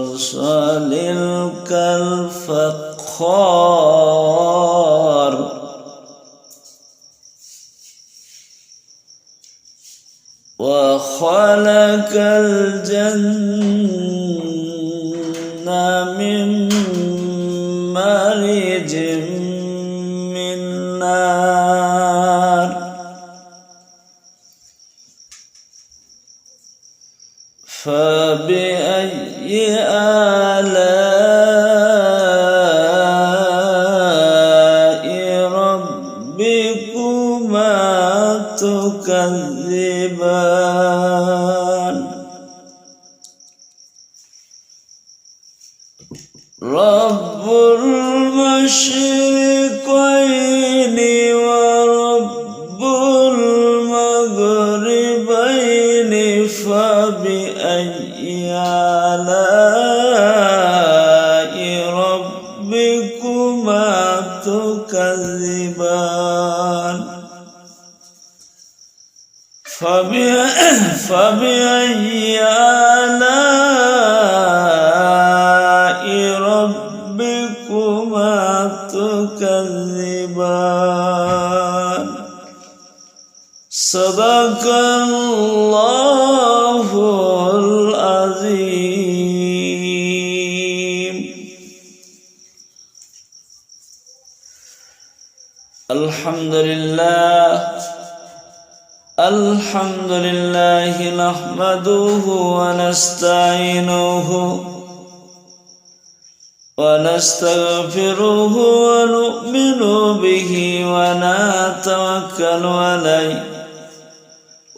صلصال كالفخار وخلق الجنة ربكما تكذبان صدق الله العظيم الحمد لله الحمد لله نحمده ونستعينه ونستغفره ونؤمن به ونتوكل عليه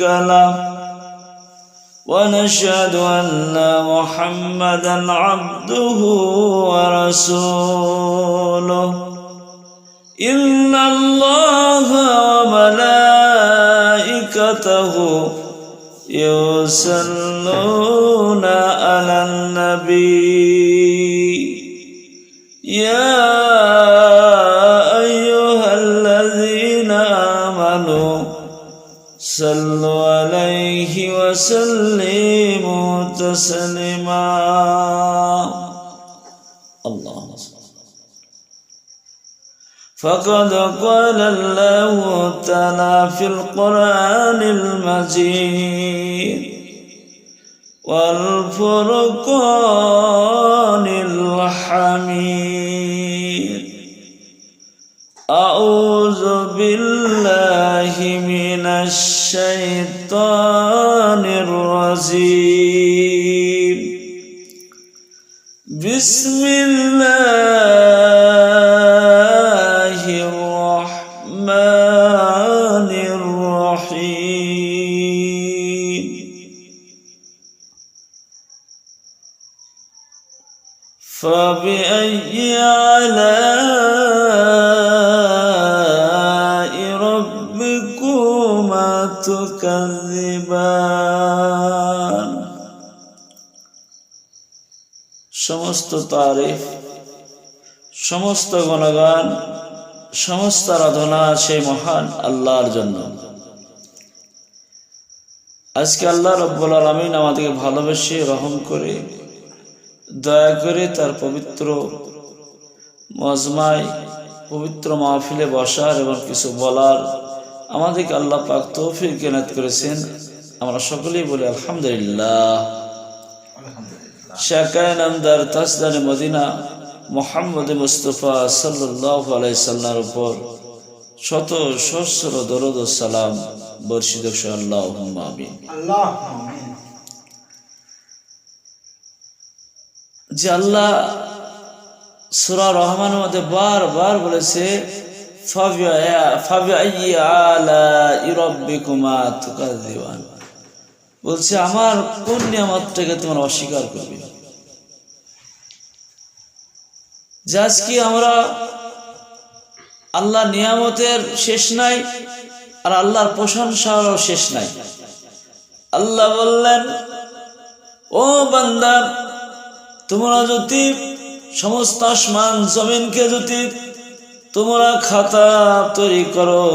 له ونشهد أن محمدا عبده ورسوله. إن الله وملائكته يصلون صلوا عليه وسلموا تسليما. اللهم فقد قال الله تعالى في القرآن المجيد والفرقان الحميد. أعوذ الشيطان الرجيم. بسم الله فبأي آلاء সমস্ত তারিফ, সমস্ত গণগান, সমস্ত আরাধনা সেই মহান আল্লাহর জন্য। আজকে আল্লাহ রব্বুল আলমিন আমাদেরকে ভালোবেসে রহম করে, দয়া করে তার পবিত্র মজমায়, পবিত্র মাহফিলে বসার এবং কিছু বলার আমাদেরকে আল্লাহ পাক তৌফিক কেনাত করেছেন। আমরা সকলেই বলি আলহামদুলিল্লাহ। শাকায় তাসদানে মদিনা মোহাম্মদ মুস্তফা সাল্লাহ আলাইসাল্লার উপর শত সহস্র দরদ সালাম বর্ষিত আল্লাহ আমিন। যে আল্লাহ সুরা রহমানের মধ্যে বারবার বলেছে বলছে, আমার কোন নিয়ামতটাকে তোমার অস্বীকার করবে? যে আমরা আল্লাহ নিয়ামতের শেষ নাই আর আল্লাহর প্রশংসারও শেষ নাই। আল্লাহ বললেন, ও বান্দা, তোমরা যদি সমস্ত আসমান জমিনকে যদি তোমরা খাতা তৈরি করো,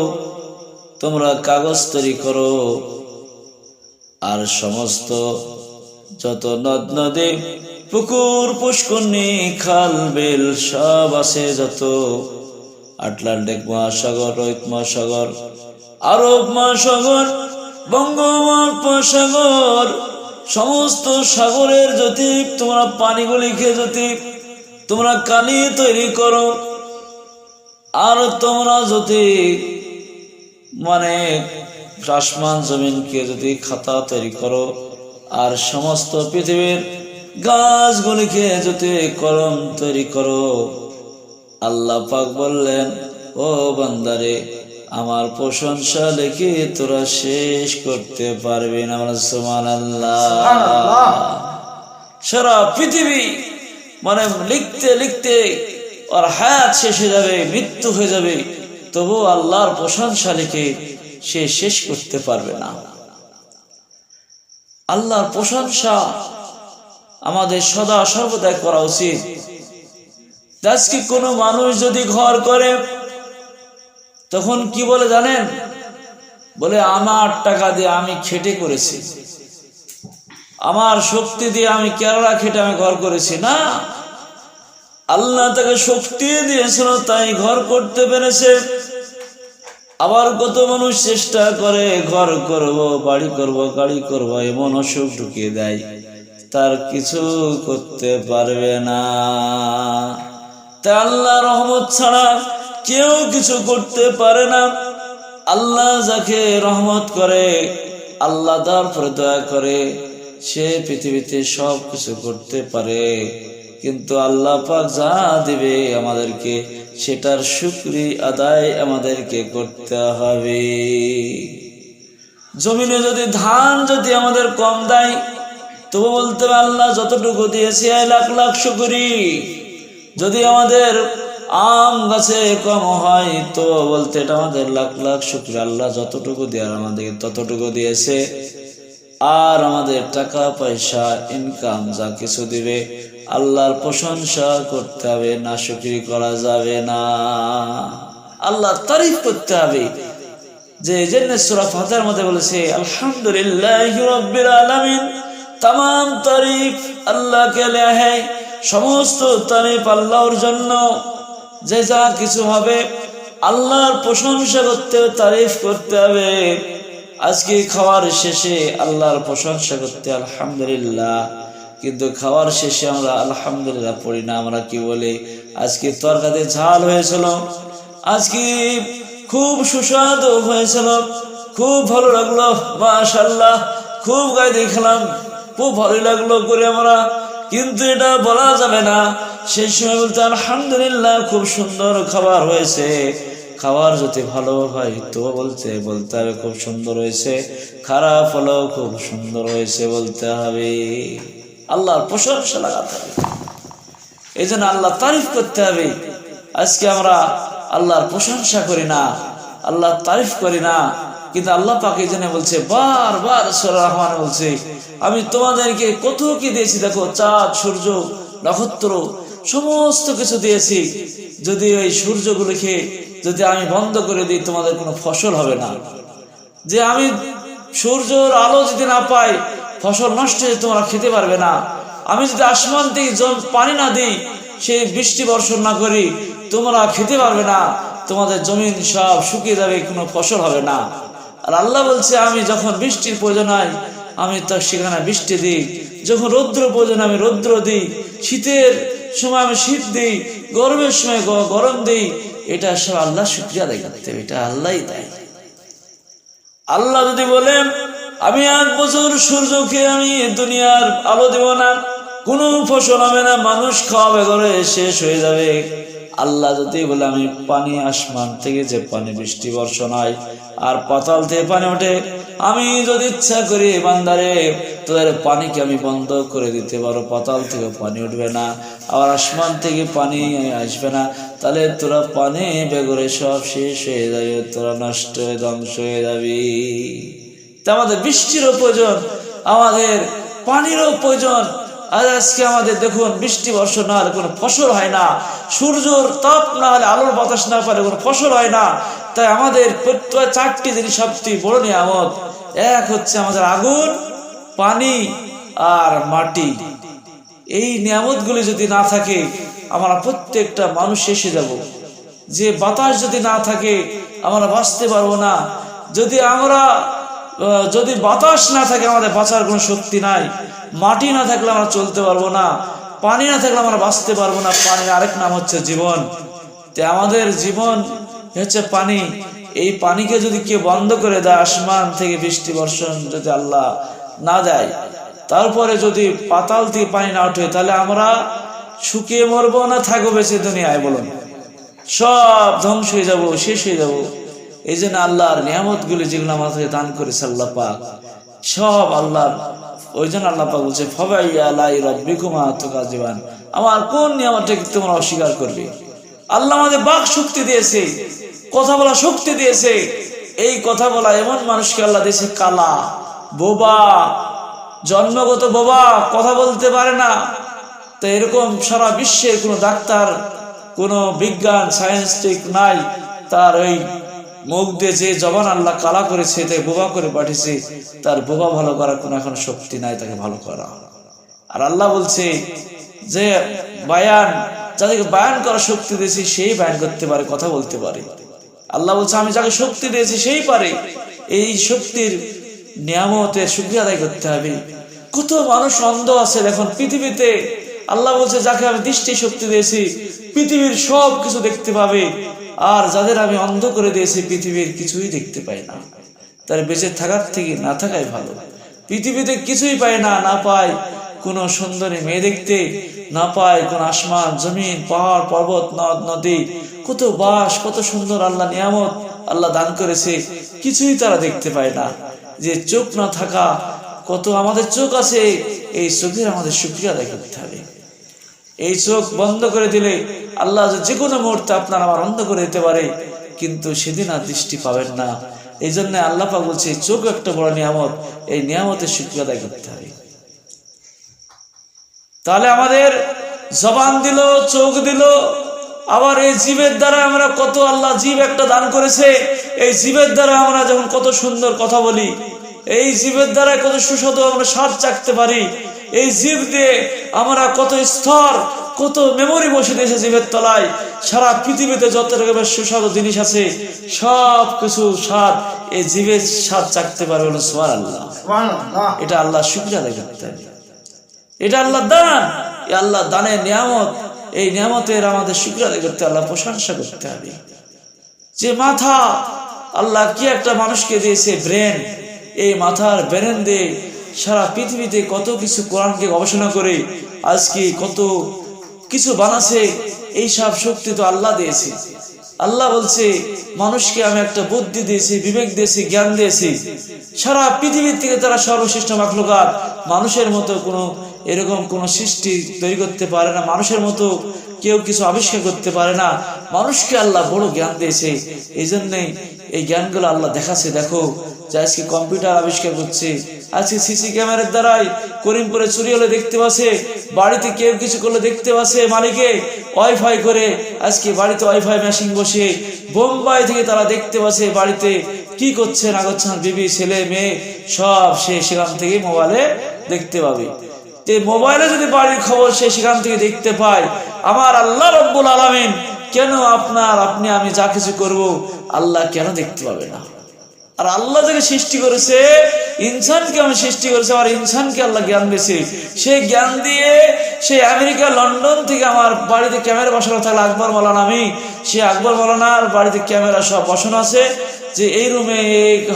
তোমরা কাগজ তৈরি করো। আর সমস্ত যত নদ নদী, পুকুর, পুষ্করণী, খাল, বেল, সব আছে যত। আটলান্টিক মহাসাগর, রোহিত মহাসাগর, আরব মহাসাগর, বঙ্গোপসাগর সমস্ত সাগরের যদি তোমরা পানিগুলিকে যদি তোমরা কালি তৈরি করো। আর তোমরা যদি মানে আসমান জমিনকে যদি খাতা তৈরি করো আর সমস্ত পৃথিবীর গাছগুলিকে যদি কলম তৈরি করো আল্লাহ পাক বললেন ও বান্দারে আমার প্রশংসা লিখে তোরা শেষ করতে পারবি না আমার সমান আল্লাহ সারা পৃথিবী মানে লিখতে লিখতে ওর হায়াত শেষ হয়ে যাবে, মৃত্যু হয়ে যাবে তবু আল্লাহর প্রশংসা লিখে সে শেষ করতে পারবে না। আল্লাহর প্রশংসা আমাদের সদা সর্বদাই করা উচিত। আজকে কোনো মানুষ যদি ঘর করে, তখন কি বলে জানেন? বলে, আমার টাকা দিয়ে আমি খেটে করেছি। আমার শক্তি দিয়ে আমি কেরালা খেটে আমি ঘর করেছি। না। আল্লাহ তাকে শক্তি দিয়েছিল, তাই ঘর করতে পেরেছে। আবার কত মানুষ চেষ্টা করে, ঘর করব, বাড়ি করব, গাড়ি করব, এমন অসুখ ঢুকিয়ে দেয়। তার কিছু করতে পারবে না। তা আল্লাহ রহমত ছাড়া কেউ কিছু করতে পারে না। আল্লাহ যাকে রহমত করে, আল্লাহ তার দয়া করে, সে পৃথিবীতে সব কিছু করতে পারে। কিন্তু আল্লাহ পাক যা দিবে আমাদেরকে, সেটার শুক্রি আদায় আমাদেরকে করতে হবে। জমিনে যদি ধান যদি আমাদের কম দেয়, তবু বলতে হবে, আল্লাহ যতটুকু দিয়েছে লাখ লাখ শুকরি। যদি আমাদের আম গাছে কম হয় তো বলতে এটা আমাদের লাখ লাখ শুক্র। আল্লাহ যতটুকু দেওয়ার আমাদেরকে ততটুকু দিয়েছে, আর আমাদের টাকা, পয়সা ইনকাম যা কিছু দিবে আল্লাহর প্রশংসা করতে হবে, না শুক্রি করা যাবে না। আল্লাহ তারিফ করতে হবে। যে জন্য সুরা ফাতার মধ্যে বলেছে, আলহামদুলিল্লাহ রব্বিল তাম তারিফ আল্লাহকে লেহে সমস্ত তারিফ আল্লাহর জন্য। যে যা কিছু হবে, আল্লাহর প্রশংসা করতে তারিফ করতে হবে। আজকে খাওয়ার শেষে আল্লাহর প্রশংসা করতে আলহামদুলিল্লাহ। কিন্তু খাওয়ার শেষে আমরা আলহামদুলিল্লাহ পড়ি না, আমরা কি বলি? আজকে তরকারিতে ঝাল হয়েছিল। আজকে খুব সুস্বাদু হয়েছিল। খুব ভালো লাগল মাশাল্লাহ খুব গায়ে দেখলাম খুব ভালো লাগল করে আমরা। কিন্তু এটা বলা যাবে না। সেই সময় বলতে আলহামদুলিল্লাহ খুব সুন্দর খাবার হয়েছে। খাবার যদি ভালো হয় তো বলতে বলতে হবে খুব সুন্দর হয়েছে। খারাপ হলেও খুব সুন্দর হয়েছে বলতে হবে। আল্লাহর প্রশংসা লাগাতে হবে। এই জন্য আল্লাহ তারিফ করতে হবে। আজকে আমরা আল্লাহর প্রশংসা করি না, আল্লাহ তারিফ করি না, কিন্তু আল্লাহ পাকে জন্য বলছে বারবার রহমান বলছে, আমি তোমাদেরকে কত কি দিয়েছি দেখো, চাঁদ, সূর্য, নক্ষত্র, সমস্ত কিছু দিয়েছি। যদি ওই সূর্যগুলিকে যদি আমি বন্ধ করে দিই, তোমাদের কোনো ফসল হবে না। যে আমি সূর্যর আলো যদি না পাই ফসল নষ্ট হয়ে তোমরা খেতে পারবে না। আমি যদি আসমান থেকে জল, পানি না দিই সেই বৃষ্টি বর্ষণ না করি, তোমরা খেতে পারবে না। তোমাদের জমিন সব শুকিয়ে যাবে, কোনো ফসল হবে না। আর আল্লাহ বলছে, আমি যখন বৃষ্টির প্রয়োজন হয়, আমি তো সেখানে বৃষ্টি দিই। যখন রৌদ্র প্রয়োজন আমি রৌদ্র দিই। শীতের সময় আমি শীত দিই, গরমের সময় গরম দিই। এটা সব আল্লাহ শুক্রিয়া করতে এটা আল্লাহই দেয়। আল্লাহ যদি বলেন আমি এক বছর সূর্যকে আমি দুনিয়ার আলো দেব না। কোনো ফসল হবে না, মানুষ খাওয়াবে করে শেষ হয়ে যাবে। আল্লাহ যদি বলে, আমি পানি আসমান থেকে যে পানি বৃষ্টি বর্ষণ হয় আর পাতাল থেকে পানি ওঠে, আমি যদি ইচ্ছা করি বান্দারে, তোদের পানিকে আমি বন্ধ করে দিতে পারো, পাতাল থেকে পানি উঠবে না, আবার আসমান থেকে পানি আসবে না, তাহলে তোরা পানি বেগরে সব শেষ হয়ে যাবে, তোরা নষ্ট হয়ে ধ্বংস হয়ে যাবি। আমাদের বৃষ্টিরও প্রয়োজন, আমাদের পানিরও প্রয়োজন। আর আজকে আমাদের দেখুন, বৃষ্টি, বর্ষণ না হলে কোনো ফসল হয় না। সূর্যর তাপ না হলে আলোর বাতাস না পারে কোনো ফসল হয় না। তাই আমাদের প্রত্যেক চারটি জিনিস সবচেয়ে বড় নিয়ামত। এক হচ্ছে আমাদের আগুন, পানি আর মাটি। এই নিয়ামতগুলি যদি না থাকে, আমরা প্রত্যেকটা মানুষ এসে যাব। যে বাতাস যদি না থাকে, আমরা বাঁচতে পারব না। যদি আমরা যদি বাতাস না থাকে আমাদের বাঁচার কোনো শক্তি নাই, মাটি না থাকলে আমরা চলতে পারব না, পানি না থাকলে আমরা বাঁচতে পারব না, পানির আরেক নাম হচ্ছে জীবন। তে আমাদের জীবন হচ্ছে পানি। এই পানিকে যদি কেউ বন্ধ করে দেয়, আসমান থেকে বৃষ্টি বর্ষণ যদি আল্লাহ না দেয়, তারপরে যদি পাতাল থেকে পানি না ওঠে, তাহলে আমরা শুকিয়ে মরবো না, থাকব বেঁচে দুনিয়ায়, বলুন। সব ধ্বংস হয়ে যাব, শেষ হয়ে যাব। এই জন্য আল্লাহর নিয়ামত গুলি যেগুলো আমাদের দান করেছে আল্লাহ পাক, সব আল্লাহর ওই জন্য আল্লাহ পাক বলছে ফবাই রব্বিকুমা তোকা জীবান আমার কোন নিয়ামতটাকে তোমরা অস্বীকার করবে? আল্লাহ আমাদের বাক শক্তি দিয়েছে, কথা বলা শক্তি দিয়েছে। এই কথা বলা এমন মানুষকে আল্লাহ দিয়েছে, কালা, বোবা, জন্মগত বোবা, কথা বলতে পারে না। তো এরকম সারা বিশ্বের কোনো ডাক্তার, কোনো বিজ্ঞান সায়েন্সটিক নাই, তার ওই মুখ দিয়ে যে জবান আল্লাহ কালা করেছে তাই বোবা করে পাঠিয়েছে, তার বোবা ভালো করার কোনো এখন শক্তি নাই, তাকে ভালো করা। আর আল্লাহ বলছে যে, বায়ান, যাদেরকে বায়ান করার শক্তি দিয়েছি, সেই বায়ান করতে পারে, কথা বলতে পারে। আল্লাহ বলছে, আমি যাকে শক্তি দিয়েছি, সেই পারে। এই শক্তির নিয়ামতের সুক্রিয়া আদায় করতে হবে। কত মানুষ অন্ধ আছে এখন পৃথিবীতে। আল্লাহ বলছে, যাকে আমি দৃষ্টি শক্তি দিয়েছি, পৃথিবীর সব কিছু দেখতে পাবে। আর যাদের আমি অন্ধ করে দিয়েছি, পৃথিবীর কিছুই দেখতে পাই না। তার বেঁচে থাকার থেকে না থাকাই ভালো। পৃথিবীতে কিছুই পায় না না পায় কোনো সুন্দরী মেয়ে দেখতে, না পায় কোন আসমান, জমিন, পাহাড়, পর্বত, নদ, নদী। কত বাস, কত সুন্দর আল্লাহ নিয়ামত আল্লাহ দান করেছে, কিছুই তারা দেখতে পায় না। যে চোখ না থাকা, কত আমাদের চোখ আছে, এই চোখের আমাদের সুক্রিয়া করতে হবে। এই চোখ বন্ধ করে দিলে আল্লাহ যে কোনো মুহূর্তে আপনার আমার অন্ধ করে দিতে পারে, কিন্তু সেদিন আর দৃষ্টি পাবেন না। এই জন্য আল্লাহ পাক বলছে, চোখ একটা বড় নিয়ামত, এই নিয়ামতের সুক্রিয়া আদায় করতে হবে। তাহলে আমাদের জবান দিল, চোখ দিল, আবার এই জীবের দ্বারা আমরা কত আল্লাহ জীব একটা দান করেছে, এই জীবের দ্বারা আমরা যখন কত সুন্দর কথা বলি, এই জীবের দ্বারা কত সুস্বাদু আমরা স্বাদ চাকতে পারি, এই জীব দিয়ে আমরা কত স্তর কত মেমোরি বসে দিয়েছে জীবের তলায়। সারা পৃথিবীতে যত রকমের সুস্বাদু জিনিস আছে সব কিছু স্বাদ এই জীবের স্বাদ চাকতে পারে হলো সোয়ার আল্লাহ এটা আল্লাহ শুক্রিয়া আদায় করতে হবে। এটা আল্লাহ দান। এই আল্লাহ দানের নিয়ামত এই নিয়ামতের আমাদের শুক্রিয়া আদায় করতে আল্লাহ প্রশংসা করতে হবে। যে মাথা আল্লাহ কি একটা মানুষকে দিয়েছে ব্রেন এই মাথার ব্রেন দিয়ে সারা পৃথিবীতে কত কিছু কোরআনকে গবেষণা করে আজকে কত কিছু বানাছে, এই সব শক্তি তো আল্লাহ দিয়েছে। আল্লাহ বলছে, মানুষকে আমি একটা বুদ্ধি দিয়েছি, বিবেক দিয়েছি, জ্ঞান দিয়েছি। সারা পৃথিবীর থেকে তারা সর্বশ্রেষ্ঠ মাখলুকাত। মানুষের মতো কোনো এরকম কোনো সৃষ্টি তৈরি করতে পারে না, মানুষের মতো কেউ কিছু আবিষ্কার করতে পারে না। মানুষকে আল্লাহ বড় জ্ঞান দিয়েছে। এই জন্যে এই জ্ঞানগুলো আল্লাহ দেখাচ্ছে। দেখো আজকে কম্পিউটার আবিষ্কার করছে। আজকে সিসি ক্যামেরার দ্বারাই করিমপুরে চুরি হলে দেখতে পাচ্ছে বাড়িতে কেউ কিছু করলে দেখতে পাচ্ছে মালিকে ওয়াইফাই করে আজকে বাড়িতে ওয়াইফাই মেশিন বসে, বোম্বাই থেকে তারা দেখতে পাচ্ছে বাড়িতে কি করছে না করছে না বিবি, ছেলে, মেয়ে, সব সে সেখান থেকে মোবাইলে দেখতে পাবে। মোবাইলে যদি বাড়ির খবর সে সেখান থেকে দেখতে পায়, আমার আল্লাহ রব্বুল আলমিন, কেন আপনার, আপনি, আমি যা কিছু করব, আল্লাহ কেন দেখতে পাবে না? আর আল্লাহ যাকে সৃষ্টি করেছে, ইনসানকে আমি সৃষ্টি করেছে, আমার ইনসানকে আল্লাহ জ্ঞান দিয়েছে। সেই জ্ঞান দিয়ে সেই আমেরিকা, লন্ডন থেকে আমার বাড়িতে ক্যামেরা বসানো থাকলে আকবর মালানা আমি। সে আকবর মালানার বাড়িতে ক্যামেরা সব বসানো আছে। যে এই রুমে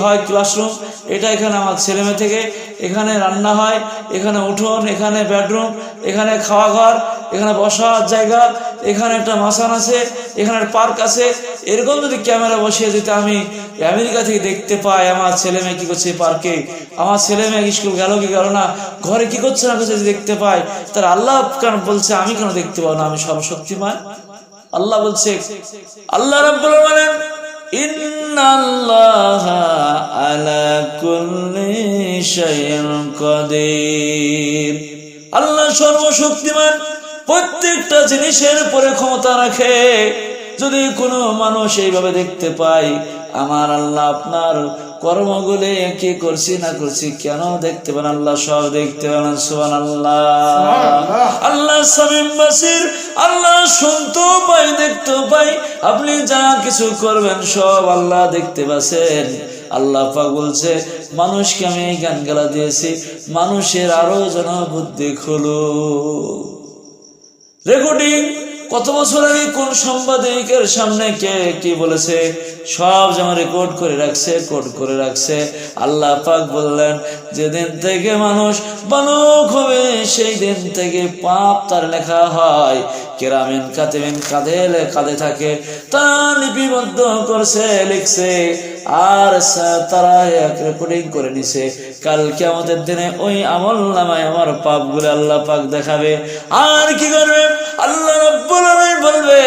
হয় ক্লাসরুম এটা এখানে আমার ছেলেমেয়ে থেকে, এখানে রান্না হয়, এখানে উঠোন, এখানে বেডরুম এখানে খাওয়া ঘর, এখানে বসার জায়গা, এখানে একটা মাসান আছে, এখানে পার্ক আছে। এরকম যদি ক্যামেরা বসিয়ে দিতে আমি আমেরিকা থেকে দেখতে পাই আমার ছেলে মেয়ে কি করছে পার্কে আমার ছেলে মেয়ে স্কুল গেল কি গেল না, ঘরে কি করছে না করছে দেখতে পাই তার আল্লাহ কেন বলছে আমি কেন দেখতে পাবো না? আমি সর্বশক্তিমান। আল্লাহ বলছে, আল্লাহ রাব্বুল বলেন আল্লাহ সর্বশক্তিমান, প্রত্যেকটা জিনিসের উপরে ক্ষমতা রাখে। যদি কোনো মানুষ এইভাবে দেখতে পায়, আমার আল্লাহ আপনার কর্মগুলি কি করছি না করছি কেন দেখতে পান আল্লাহ সব দেখতে পান সুবান আল্লাহ আল্লাহ সামিম বাসির আল্লাহ শুনতেও পাই দেখতেও পাই আপনি যা কিছু করবেন সব আল্লাহ দেখতে পাচ্ছেন। আল্লাহ পাক বলছে মানুষকে আমি জ্ঞান গেলা দিয়েছি মানুষের আরও যেন বুদ্ধি খোলো রেকর্ডিং কত বছর আগে কোন সাংবাদিকের সামনে কে কি বলেছে? সব যেমন রেকর্ড করে রাখছে কোড করে রাখছে। আল্লাহ পাক বললেন, যেদিন থেকে মানুষ বানক হবে সেই দিন থেকে পাপ তার লেখা হয়। কেরামিন কাতেমিন কাঁধে কাঁধে থাকে, তারা লিপিবদ্ধ করছে, লিখছে, আর তারা এক রেকর্ডিং করে নিছে। কালকে আমাদের দিনে ওই আমল নামায় আমার পাপগুলো আল্লাহ পাক দেখাবে। আর কি করবে? আল্লাহ বলবে,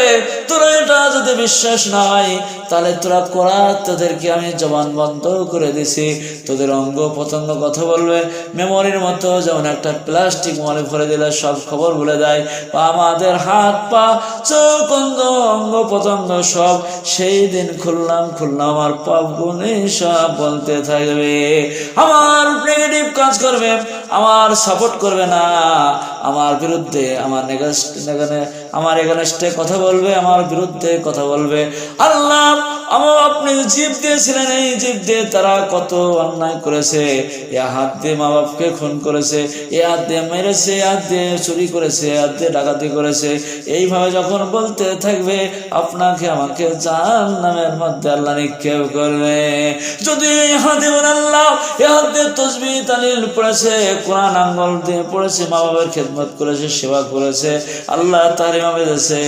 তোরা এটা যদি বিশ্বাস নাই তাহলে তোরা করা তোদেরকে আমি জবান বন্ধ করে দিছি। তোদের অঙ্গ প্রত্যঙ্গ কথা বলবে। মেমোরির মতো যেমন একটা প্লাস্টিক মনে ভরে দিলে সব খবর বলে দেয়। বা আমাদের হাত, পা, চোখ, অঙ্গ অঙ্গ প্রত্যঙ্গ সব। সেই দিন খুললাম খুললাম আমার পাপ গুণে সব বলতে থাকবে। আমার নেগেটিভ কাজ করবে। আমার সাপোর্ট করবে না। আমার বিরুদ্ধে, আমার এখানে আমার এখানে কথা বলবে, আমার বিরুদ্ধে কথা বলবে। আল্লাহ আমার আপনি জীব দিয়েছিলেন, এই জীব দিয়ে তারা কত অন্যায় করেছে। এ হাত দিয়ে মা বাপকে খুন করেছে, এ হাত দিয়ে মেরেছে, এ হাত দিয়ে চুরি করেছে, এ হাত দিয়ে ডাকাতি করেছে। এইভাবে যখন বলতে থাকবে, আপনাকে আমাকে জান নামের মধ্যে আল্লাহ নিক্ষেপ করবে। যদি এই হাতে আল্লাহ, এ হাত দিয়ে তসবি, তালিল পড়েছে, কোরআন আঙ্গল দিয়ে পড়েছে, মা বাবার খেদমত করেছে, সেবা করেছে, আল্লাহ তার ইমামে দিয়েছে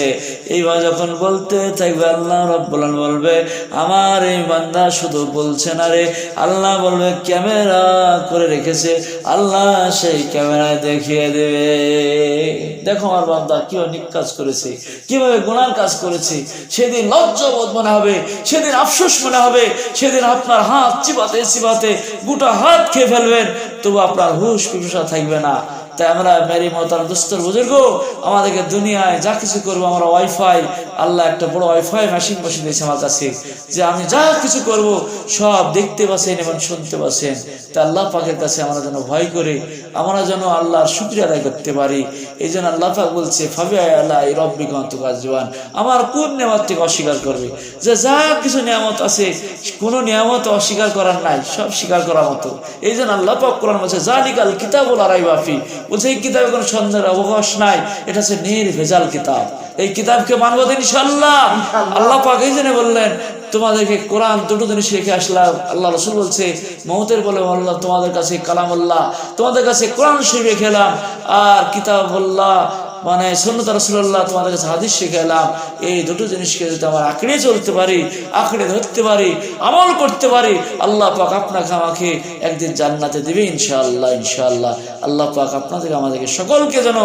এইভাবে যখন বলতে থাকবে, আল্লাহ রব্বুল বলবে আমার এই বান্দা শুধু বলছে না রে, আল্লাহ বলবে, ক্যামেরা করে রেখেছে, আল্লাহ সেই ক্যামেরায় দেখিয়ে দেবে। দেখো আমার বান্দা কীভাবে নিক কাজ করেছে, কীভাবে গুনার কাজ করেছে। সেদিন লজ্জাবোধ মনে হবে, সেদিন আফসোস মনে হবে, সেদিন আপনার হাত চিবাতে চিবাতে গোটা হাত খেয়ে ফেলবেন, তবু আপনার হুশ পিপাসা থাকবে না। তাই আমরা মেরি মতার দুস্তর বুজুর্গ, আমাদেরকে দুনিয়ায় যা কিছু করব আমরা ওয়াইফাই। আল্লাহ একটা বড় ওয়াইফাই মেশিন বসে দিয়েছে আমার কাছে, যে আমি যা কিছু করব সব দেখতে পাচ্ছেন এবং শুনতে পাচ্ছেন। তা আল্লাহ পাকের কাছে আমরা যেন ভয় করে, আমরা যেন আল্লাহর শুক্রিয়া আদায় করতে পারি। এই জন্য আল্লাহ পাক বলছে, ফাবি আল্লাহ এই রব্বি গন্ত কাজবান আমার কোন নিয়ামত থেকে অস্বীকার করবে? যে যা কিছু নিয়ামত আছে, কোনো নিয়ামত অস্বীকার করার নাই, সব স্বীকার করার মতো। এই জন্য আল্লাহ পাক কোরআন বলছে জালিকাল কিতাবুল আরাই বাফি বলছে এই কিতাবে কোনো সন্দেহের অবকাশ নাই এটা হচ্ছে নির্ভেজাল কিতাব। এই কিতাবকে মানব তিনি সাল্লাহ আল্লাহ পাক এই জন্য বললেন তোমাদেরকে কোরআন দুটো জিনিস রেখে আসলাম। আল্লাহ রসুল বলছে মহতের বলে আল্লাহ তোমাদের কাছে কালাম আল্লাহ তোমাদের কাছে কোরআন শরীফ খেলাম। এলাম আর কিতাব আল্লাহ মানে সন্ন্যত রসুল্লাহ তোমাদের কাছে হাদিস শিখাইলাম এই দুটো জিনিসকে যদি আমরা আঁকড়ে চলতে পারি, আঁকড়ে ধরতে পারি, আমল করতে পারি, আল্লাহ পাক আপনাকে আমাকে একদিন জান্নাতে দেবে ইনশাআল্লাহ ইনশাআল্লাহ। আল্লাহ পাক আপনাদের আমাদেরকে সকলকে যেন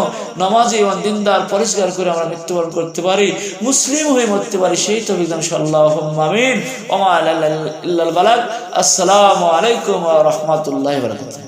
নামাজি এবং দিনদার পরিষ্কার করে আমরা মৃত্যুবরণ করতে পারি, মুসলিম হয়ে মরতে পারি, সেই তো বিধান সাল্লাহ আসসালামু আলাইকুম রাহমাতুল্লাহি ওয়া বারাকাতুহু।